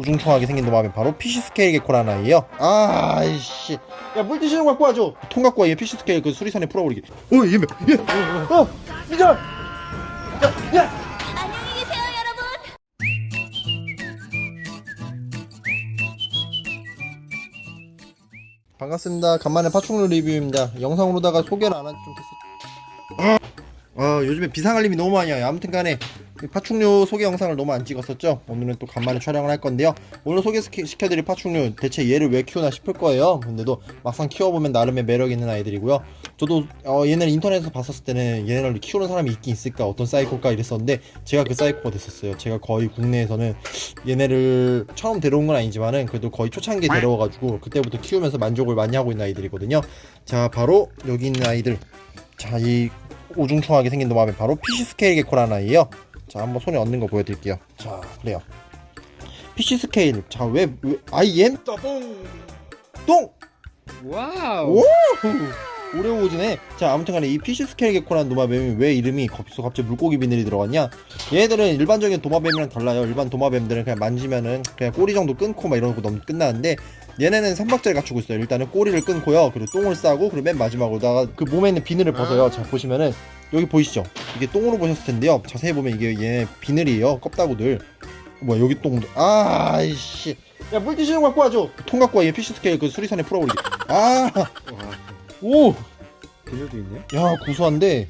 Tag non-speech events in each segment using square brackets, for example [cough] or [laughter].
우중충하게 생긴 놈하면 바로 피시 스케일 개코라는 아이예요. 아이씨. 야, 물 드시는 거 갖고 와줘. 통 갖고 와. 얘 피시 스케일 그 수리선에 풀어버리게. 어, 얘, 얘, 어, 이절. 야, 야. 안녕히 계세요, 여러분. 반갑습니다. 간만에 파충류 리뷰입니다. 영상으로다가 소개를 안한좀 됐어. 아, 아, 요즘에 비상 알림이 너무 많이 와요. 아무튼 간에 이 파충류 소개 영상을 너무 안 찍었었죠. 오늘은 또 간만에 촬영을 할 건데요. 오늘 소개시켜드릴 파충류 대체 얘를 왜 키우나 싶을 거예요. 근데도 막상 키워보면 나름의 매력 있는 아이들이고요. 저도 어, 얘네를 인터넷에서 봤었을 때는 얘네를 키우는 사람이 있긴 있을까 어떤 사이코일까 이랬었는데 제가 그 사이코가 됐었어요. 제가 거의 국내에서는 얘네를 처음 데려온 건 아니지만은 그래도 거의 초창기에 데려와가지고 그때부터 키우면서 만족을 많이 하고 있는 아이들이거든요. 자 바로 여기 있는 아이들. 자이 오중충하게 생긴 놈 하면 바로 피시 스케일 개코라는 아이예요. 자 한번 손에 얹는 거 보여드릴게요. 자 그래요. 피시 스케일. 자왜 왜, 아이엠 똥 와우. 오! 오레오즈네. 자, 아무튼간에 이 피쉬 스케일 개코라는 도마뱀이 왜 이름이 거기서 갑자기 물고기 비늘이 들어갔냐? 얘들은 일반적인 도마뱀이랑 달라요. 일반 도마뱀들은 그냥 만지면은 그냥 꼬리 정도 끊고 막 이러고 넘 끝나는데 얘네는 삼박자를 갖추고 있어요. 일단은 꼬리를 끊고요. 그리고 똥을 싸고 그리고 맨 마지막으로다가 그 몸에 있는 비늘을 벗어요. 자, 보시면은 여기 보이시죠? 이게 똥으로 보셨을 텐데요. 자세히 보면 이게 얘 비늘이에요. 껍다구들. 뭐야 여기 똥도 아이씨 야물 드시는 거 갖고 와줘 통 갖고 와얘 피쉬 스케일 그 수리선에 풀어버리게 아 와. 오! 비늘도 있네요. 야 구수한데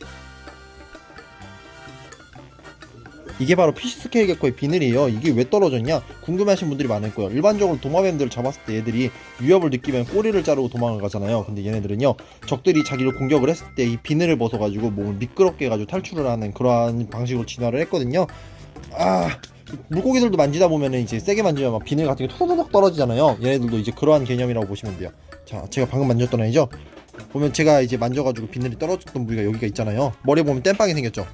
이게 바로 피시 스케일 개코의 비늘이에요. 이게 왜 떨어졌냐? 궁금해하신 분들이 많을 거예요. 일반적으로 도마뱀들을 잡았을 때 얘들이 위협을 느끼면 꼬리를 자르고 도망을 가잖아요. 근데 얘네들은요 적들이 자기를 공격을 했을 때 이 비늘을 벗어가지고 몸을 미끄럽게 해가지고 탈출을 하는 그러한 방식으로 진화를 했거든요. 아 물고기들도 만지다 보면은 이제 세게 만지면 막 비늘 같은 게 토도독 떨어지잖아요. 얘네들도 이제 그러한 개념이라고 보시면 돼요. 자 제가 방금 만졌던 아이죠? 보면 제가 이제 만져가지고 비늘이 떨어졌던 부위가 여기가 있잖아요. 머리에 보면 땜빵이 생겼죠.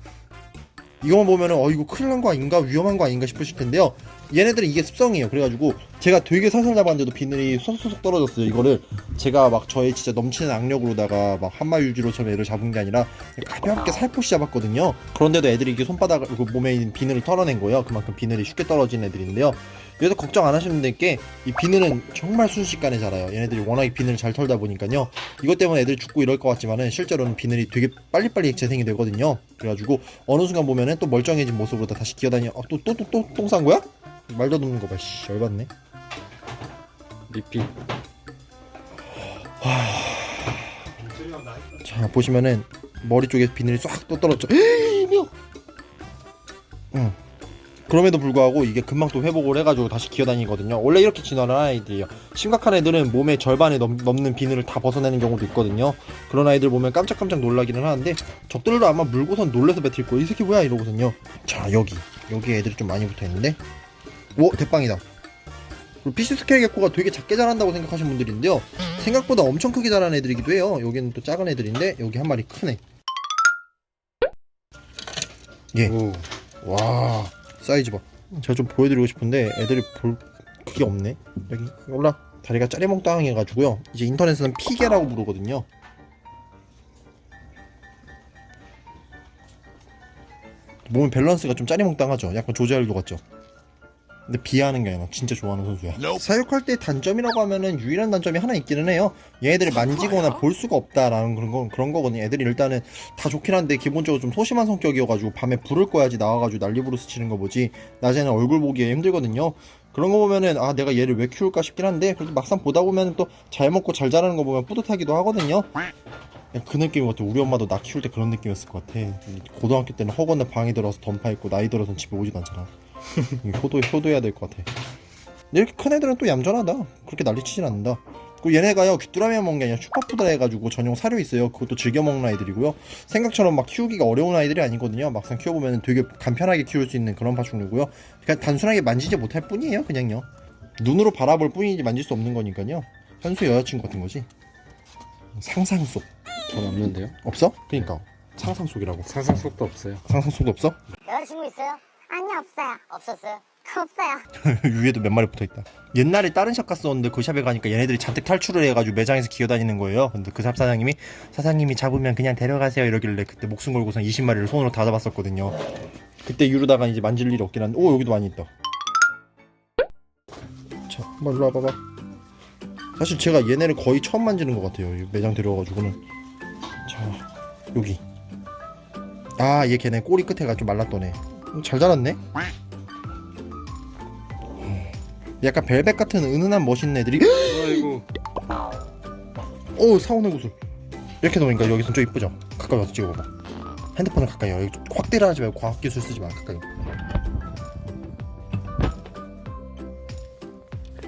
이거만 보면은 어 이거 큰일 난 거 아닌가 위험한 거 아닌가 싶으실 텐데요. 얘네들은 이게 습성이에요. 그래가지고 제가 되게 살살 잡았는데도 비늘이 쏙쏙쏙 떨어졌어요. 이거를 제가 막 저의 진짜 넘치는 악력으로다가 막 한마 유지로처럼 애를 잡은 게 아니라 가볍게 살포시 잡았거든요. 그런데도 애들이 이게 손바닥 그 몸에 있는 비늘을 털어낸 거예요. 그만큼 비늘이 쉽게 떨어진 애들인데요. 얘도 걱정 안 하시면 될 게 이 비늘은 정말 순식간에 자라요. 얘네들이 워낙에 비늘을 잘 털다 보니까요. 이것 때문에 애들이 죽고 이럴 것 같지만은 실제로는 비늘이 되게 빨리빨리 재생이 되거든요. 그래가지고 어느 순간 보면은 또 멀쩡해진 모습으로 다 다시 기어다녀. 아, 또또 또 또 똥싼 거야? 말도 없는 거 봐. 씨, 열받네. 리필. 자 보시면은 머리 쪽에 비늘이 싹 또 떨어졌죠. 명. 응. 그럼에도 불구하고 이게 금방 또 회복을 해가지고 다시 기어다니거든요. 원래 이렇게 진화를 하는 아이들이에요. 심각한 애들은 몸의 절반에 넘, 넘는 비늘을 다 벗어내는 경우도 있거든요. 그런 아이들 보면 깜짝깜짝 놀라기는 하는데 적들도 아마 물고선 놀래서 뱉을 거예요. 이 새끼 뭐야 이러고선요. 자 여기 여기 애들이 좀 많이 붙어 있는데, 오 대빵이다. 피시 스케일 개코가 되게 작게 자란다고 생각하시는 분들인데요. 생각보다 엄청 크게 자라는 애들이기도 해요. 여기는 또 작은 애들인데 여기 한 마리 크네. 예. 오. 와 사이즈 봐 제가 좀 보여드리고 싶은데 애들이 볼 그게 없네 여기 올라 다리가 짜리몽땅 해가지고요 이제 인터넷에서는 피게라고 부르거든요 몸의 밸런스가 좀 짜리몽땅하죠 약간 조제할도 같죠 근데 비하하는 게 아니라 진짜 좋아하는 선수야 사육할 때 단점이라고 하면은 유일한 단점이 하나 있기는 해요 얘네들을 만지거나 볼 수가 없다라는 그런 거 그런 거거든요 애들이 일단은 다 좋긴 한데 기본적으로 좀 소심한 성격이어가지고 밤에 불을 꺼야지 나와가지고 난리부르스 치는 거 보지 낮에는 얼굴 보기에 힘들거든요. 그런 거 보면은 아 내가 얘를 왜 키울까 싶긴 한데 그래도 막상 보다 보면은 또잘 먹고 잘 자라는 거 보면 뿌듯하기도 하거든요. 그 느낌 같아. 우리 엄마도 나 키울 때 그런 느낌이었을 것 같아. 고등학교 때는 허건에 방에 들어서 던파 있고 나이 들어서는 집에 오지도 않잖아. 효도 효도해야 될 것 같아. 이렇게 큰 애들은 또 얌전하다. 그렇게 난리치진 않는다. 그리고 얘네가요 귀뚜라미만 먹는 게 아니라 슈퍼푸드라 해가지고 전용 사료 있어요. 그것도 즐겨 먹는 아이들이고요. 생각처럼 막 키우기가 어려운 아이들이 아니거든요. 막상 키워보면 되게 간편하게 키울 수 있는 그런 파충류고요. 그냥 단순하게 만지지 못할 뿐이에요. 그냥요. 눈으로 바라볼 뿐이지 만질 수 없는 거니까요. 현수 여자친구 같은 거지. 상상 속 전 없는데요. 없어? 그러니까 상상 속이라고. 상상 속도 없어요. 상상 속도 없어? 여자친구 있어요? 아니요, 없어요. 없었어요? 없어요. [laughs] 위에도 몇 마리 붙어 있다. 옛날에 다른 샵 갔었는데 그 샵에 가니까 얘네들이 잔뜩 탈출을 해가지고 매장에서 기어다니는 거예요. 근데 그 샵 사장님이 사장님이 잡으면 그냥 데려가세요 이러길래 그때 목숨 걸고선 20마리를 손으로 다 잡았었거든요. 그때 이러다가 이제 만질 일이 없긴 한데 오 여기도 많이 있다. 자 한번 일로 와봐봐 사실 제가 얘네를 거의 처음 만지는 것 같아요 이 매장 들어가가지고는 자 여기 아 얘 걔네 꼬리 끝에가 좀 말랐더네 음, 잘 자랐네? 음, 약간 벨벳 같은 은은한 멋있는 애들이? 아이고. 오 사원의 구슬. 이렇게 놓으니까 여기선 좀 이쁘죠? 가까이 와서 찍어봐봐 핸드폰을 가까이 여기 좀 확대를 하지 말고 과학기술 쓰지 마 가까이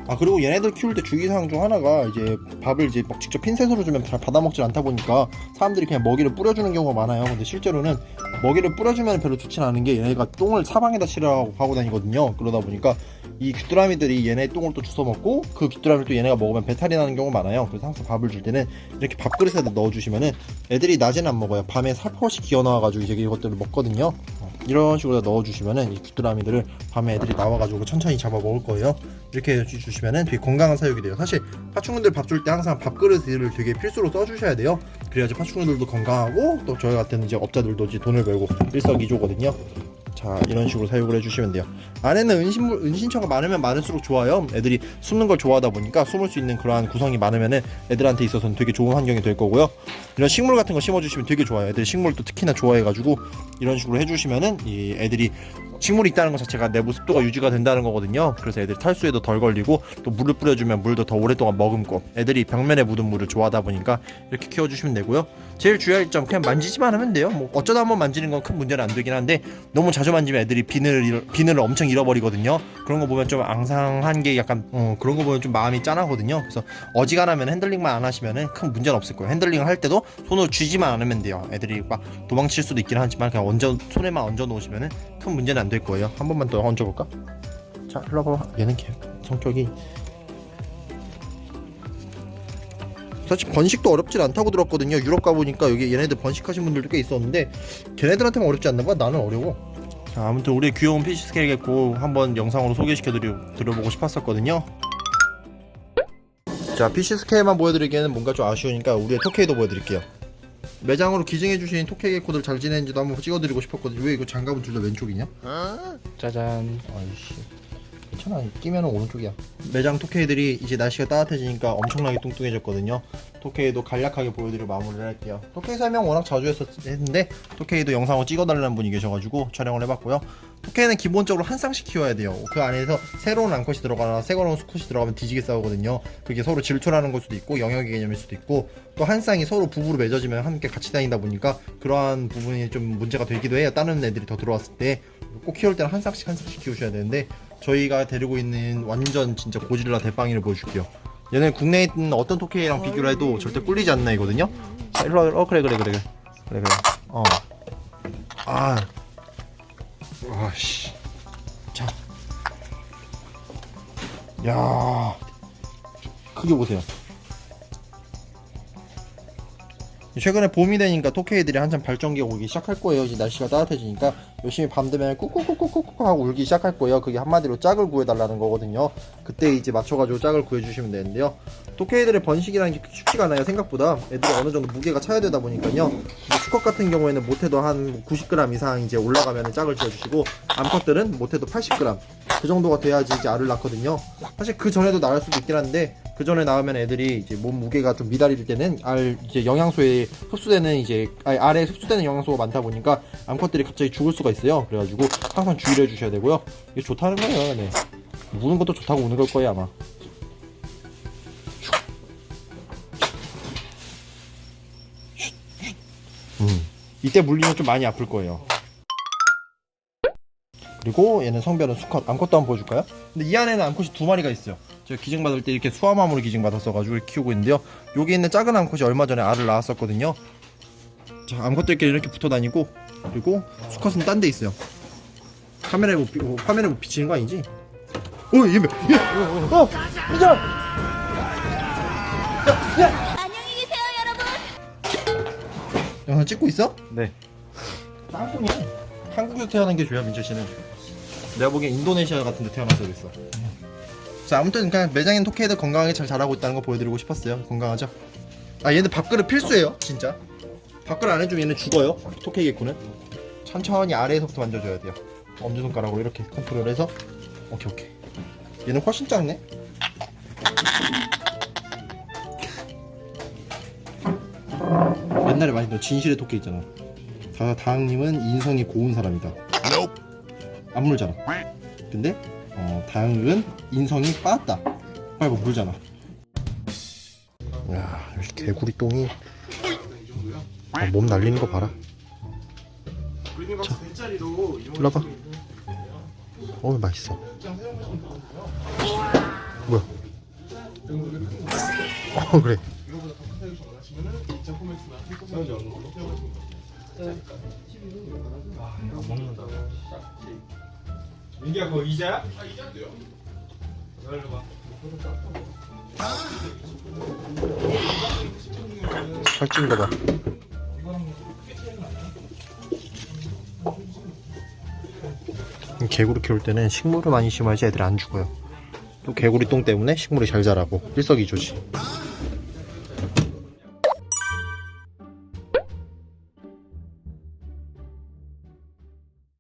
아 그리고 얘네들 키울 때 주의사항 중 하나가 이제 밥을 이제 막 직접 핀셋으로 주면 잘 받아 먹질 않다 보니까 사람들이 그냥 먹이를 뿌려주는 경우가 많아요. 근데 실제로는 먹이를 뿌려주면 별로 좋진 않은 게 얘네가 똥을 사방에다 실으라고 하고 다니거든요. 그러다 보니까 이 귀뚜라미들이 얘네 똥을 또 주워 먹고 그 귀뚜라미를 또 얘네가 먹으면 배탈이 나는 경우가 많아요. 그래서 항상 밥을 줄 때는 이렇게 밥그릇에 넣어주시면은 애들이 낮에는 안 먹어요. 밤에 살포시 기어 나와가지고 이제 이것들을 먹거든요. 어, 이런 식으로 넣어주시면은 이 귀뚜라미들을 밤에 애들이 나와가지고 천천히 잡아 먹을 거예요. 이렇게 해주시면은 되게 건강한 사육이 돼요. 사실 파충류들 밥 줄 때 항상 밥그릇을 되게 필수로 써주셔야 돼요. 그래야지 파충류들도 건강하고 또 저희 같은 이제 업자들도 이제 돈을 벌고 일석이조거든요 자 이런 식으로 사육을 해주시면 돼요 안에는 은신물 은신처가 많으면 많을수록 좋아요 애들이 숨는 걸 좋아하다 보니까 숨을 수 있는 그러한 구성이 많으면은 애들한테 있어서는 되게 좋은 환경이 될 거고요 이런 식물 같은 거 심어주시면 되게 좋아요 애들이 식물도 특히나 좋아해가지고 이런 식으로 해주시면은 이 애들이 식물이 있다는 것 자체가 내부 습도가 유지가 된다는 거거든요. 그래서 애들이 탈수에도 덜 걸리고 또 물을 뿌려주면 물도 더 오랫동안 머금고 애들이 벽면에 묻은 물을 좋아하다 보니까 이렇게 키워주시면 되고요. 제일 중요할 점 그냥 만지지만 하면 돼요. 뭐 어쩌다 한번 만지는 건 큰 문제는 안 되긴 한데 너무 자주 만지면 애들이 비늘을 잃어- 비늘을 엄청 잃어버리거든요. 그런 거 보면 좀 앙상한 게 약간 어, 그런 거 보면 좀 마음이 짠하거든요. 그래서 어지간하면 핸들링만 안 하시면은 큰 문제는 없을 거예요. 핸들링을 할 때도 손으로 쥐지만 않으면 돼요. 애들이 막 도망칠 수도 있긴 하지만 그냥 얹어 손에만 얹어 놓으시면은 큰 문제는 안 될 거예요. 한 번만 더 얹어 볼까? 자, 일로 와봐. 얘는 걔 성격이 사실 번식도 어렵진 않다고 들었거든요. 유럽 가보니까 여기 얘네들 번식하신 분들도 꽤 있었는데 걔네들한테만 어렵지 않나 봐. 나는 어려워. 자, 아무튼 우리 귀여운 피시 스케일 개코 한번 영상으로 소개시켜드려 드려보고 싶었었거든요. 자, 피시 스케일만 보여드리기에는 뭔가 좀 아쉬우니까 우리의 토케이도 보여드릴게요. 매장으로 기증해주신 토케이 개코들 잘 지내는지도 한번 찍어드리고 싶었거든요. 왜 이거 장갑은 둘 다 왼쪽이냐? 짜잔. 아이씨 괜찮아. 끼면 오른쪽이야. 매장 토케이들이 이제 날씨가 따뜻해지니까 엄청나게 뚱뚱해졌거든요. 토케이도 간략하게 보여드리고 마무리를 할게요. 토케이 설명 워낙 자주 했었, 했는데 토케이도 영상을 찍어달라는 분이 계셔가지고 촬영을 해봤고요. 토케이는 기본적으로 한 쌍씩 키워야 돼요. 그 안에서 새로운 암컷이 들어가나 새로운 수컷이 들어가면 뒤지게 싸우거든요. 그게 서로 질투라는 걸 수도 있고 영역의 개념일 수도 있고 또 한 쌍이 서로 부부로 맺어지면 함께 같이 다니다 보니까 그러한 부분이 좀 문제가 되기도 해요. 다른 애들이 더 들어왔을 때 꼭 키울 때는 한 쌍씩 한 쌍씩 키우셔야 되는데 저희가 데리고 있는 완전 진짜 고질라 대빵이를 보여줄게요. 얘는 국내에 있는 어떤 토끼랑 비교를 해도 절대 꿀리지 않는 애거든요. 자, 일로 와, 어 그래 그래 그래 그래 그래 그래. 어. 아, 와씨. 자. 야, 크게 보세요. 최근에 봄이 되니까 토끼들이 한참 발전기가 오기 시작할 거예요. 이제 날씨가 따뜻해지니까 열심히 밤 되면 꾹꾹꾹꾹꾹 하고 울기 시작할 거예요. 그게 한마디로 짝을 구해달라는 거거든요. 그때 이제 맞춰가지고 짝을 구해주시면 되는데요. 토끼들의 번식이라는 게 쉽지가 않아요. 생각보다 애들이 어느 정도 무게가 차야 되다 보니까요. 수컷 같은 경우에는 못해도 한 90g 이상 이제 올라가면 짝을 지어주시고 암컷들은 못해도 80g 그 정도가 돼야지 이제 알을 낳거든요. 사실 그 전에도 낳을 수도 있긴 한데 그 전에 낳으면 애들이 이제 몸 무게가 좀 미달일 때는 알 이제 영양소에 흡수되는 이제 아니, 알에 흡수되는 영양소가 많다 보니까 암컷들이 갑자기 죽을 수가 있어요. 그래가지고 항상 주의를 해주셔야 되고요. 이게 좋다는 거예요. 네. 우는 것도 좋다고 우는 걸 거예요 아마. 음. 이때 물리면 좀 많이 아플 거예요. 그리고 얘는 성별은 수컷, 암컷도 한번 보여줄까요? 근데 이 안에는 암컷이 두 마리가 있어요. 제가 기증받을 때 이렇게 수화맘으로 기증받았어가지고 이렇게 키우고 있는데요. 여기 있는 작은 암컷이 얼마 전에 알을 낳았었거든요. 자, 암컷들끼리 이렇게 붙어 다니고 그리고 수컷은 딴 데 있어요. 카메라에 못, 비, 어, 화면에 못 비치는 거 아니지? 어, 얘, 얘, 어, 이자! 안녕히 계세요, 여러분. 영상 찍고 있어? 네. 땅콩이야. 한국에서 태어난 게 좋아 민철 씨는. 내가 보기엔 인도네시아 같은 데 태어나서 그랬어. 자 아무튼 그냥 매장인 토끼들 건강하게 잘 자라고 있다는 거 보여드리고 싶었어요. 건강하죠? 아 얘는 밥그릇 필수예요 진짜. 밥그릇 안 해주면 얘는 죽어요. 토끼 개코는. 천천히 아래에서부터 만져줘야 돼요. 엄지손가락으로 이렇게 컨트롤해서 오케이 오케이. 얘는 훨씬 작네. 옛날에 많이 본 진실의 토끼 있잖아. 다 다항님은 인성이 고운 사람이다. 안 물잖아. 근데 어, 다항은 인성이 빠았다. 빨리 물잖아. 야, 여기 개구리 똥이 아, 몸 날리는 거 봐라. 자, 일로 봐. 어, 맛있어. 뭐야? 어, 그래. 민기야 그거 이자야? 살찐 거 봐. 개구리 키울 때는 식물을 많이 심어야지 애들이 안 죽어요. 또 개구리 똥 때문에 식물이 잘 자라고 일석이조지.